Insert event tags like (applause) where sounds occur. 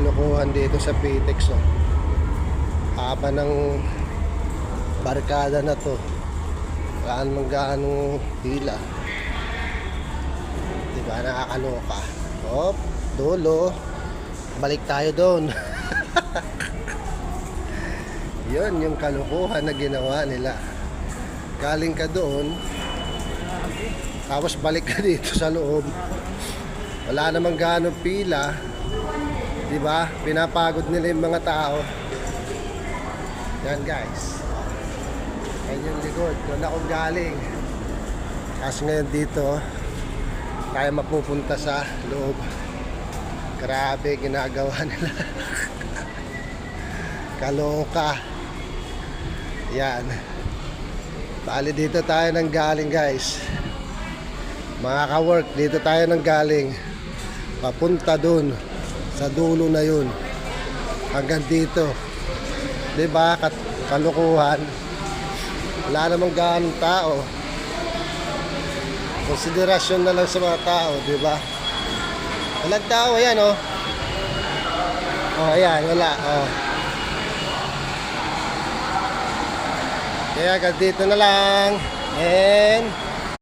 kalukuhan dito sa Pitex oh. Haba ng barkada na to. Gaan man gaano hila. Di ba nakakaloka? Hop, dulo. Balik tayo doon. (laughs) Yun yung kalukuhan na ginawa nila. Galing ka doon, tapos balik ka dito sa loob. Wala namang gaano pila. 'Di ba? Pinapagod nila yung mga tao. Yan guys. Yan yung likod. Doon ako galing. Kasi ngayon dito, tayo mapupunta sa loob. Grabe ginagawa nila. (laughs) Kaloka. Yan. Bali dito tayo nang galing guys. Mga ka-work, dito tayo nang galing. Papunta dun sa dulo na yun. Hanggang dito. 'Di ba? Kat kalukuhan. Wala namang gaanong tao. Konsiderasyon na lang sa mga tao, 'di ba? Walang tao, ayan oh. Oh, ayan, wala. Oh. Kaya hanggang na lang. And